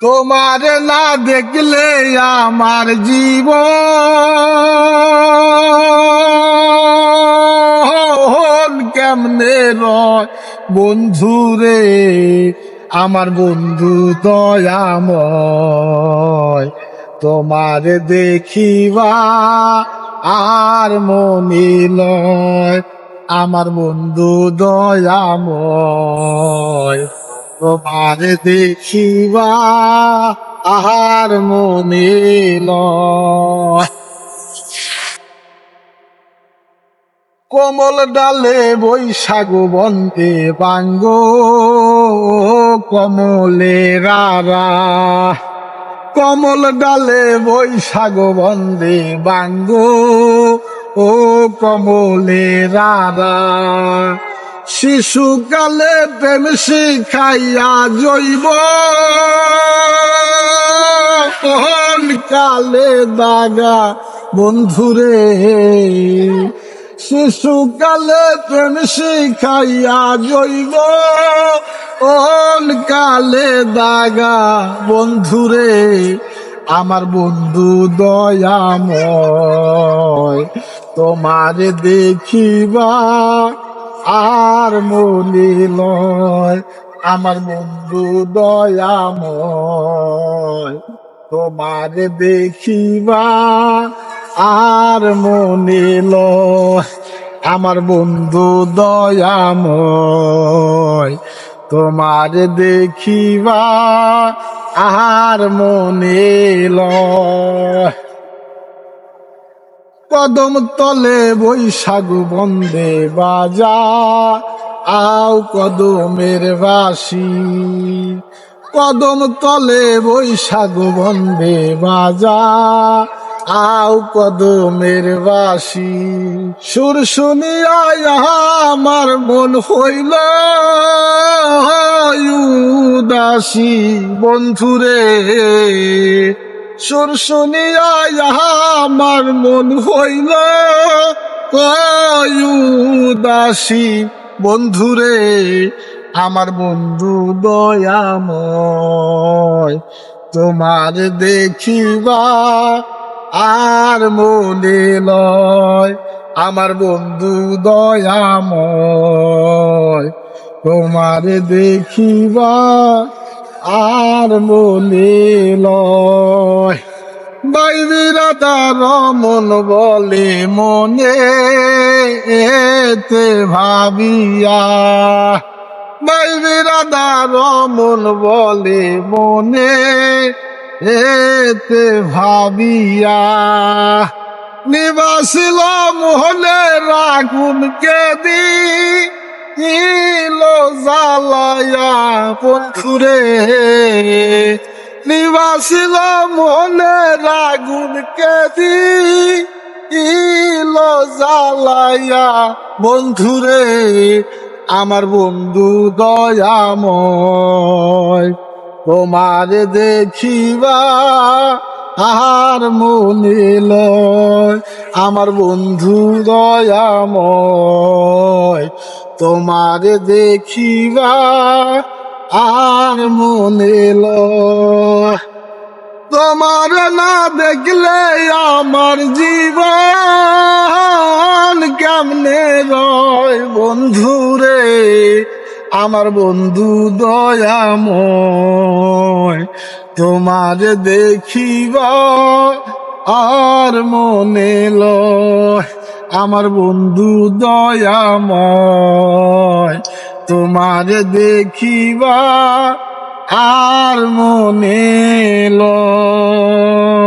তোমার না দেখলে আমার জীবন কেমনে রয়? বন্ধু রে, আমার বন্ধু দয়াময়, তোমার দেখিবা আর মনে লয়, আমার বন্ধু দয়াময়। তোমার দেখিবা আহার মনে কমল ডালে বৈশাখ বন্দে বাঙ্গ কমলে রারা কমল ডালে বৈশাখ বন্দে বাঙ্গ, ও কমলে রারা শিশুকালে প্রেম শিখাইয়া জৈব কালে দাগা বন্ধুরে? শিশুকালে প্রেম শিখাইয়া জৈব কালে দাগা বন্ধুরে? আমার বন্ধু দয়াময়, তোমার দেখিবা আর মনে লয়, আমার বন্ধু দয়াময়, তোমার দেখিবা আর মনে আমার বন্ধু দয়াময়, তোমার দেখিবা আর মনে লয়। কদম তলে বৈশাখ বন্দে বাজা, আও কদমের বাসি। কদম তলে বৈশাখ বন্দে বাজা, আও কদমের বাসি। সুর শুনিয়া আমার মন হইল উদাসী। বন্ধুরে সুর শুনিয়া আমার মন হইল উদাসী বন্ধুরে, আমার বন্ধু দয়াময়, তোমার দেখিবা আর মনে লয়, আমার বন্ধু দয়াময়, তোমার দেখিবা আর মনে লয় বাইবিরা তার মন বলে মনে এতে ভাবিয়া। বাইবিরা তার মন বলে মনে এতে ভাবিয়া। নিবাসিল মোহনে রাগুন কে ইলো জালায়া বন্ধুরে, নিবাসিল মনে রাগুন কে দি ইলো জালায়া বন্ধুরে, আমার বন্ধু দয়াময়, তোমার দেখিবা আর মনে লয়, আমার বন্ধু দয়াময়। তোমার দেখিবা আর মনে তোমার না দেখলে আমার জীবন কেমনে রয় বন্ধুরে আমার বন্ধু দয়াময়, তোমার দেখিবা আর মনে লয়। আমার বন্ধু দয়াময় তোমার দেখিবা আর মনে লয়।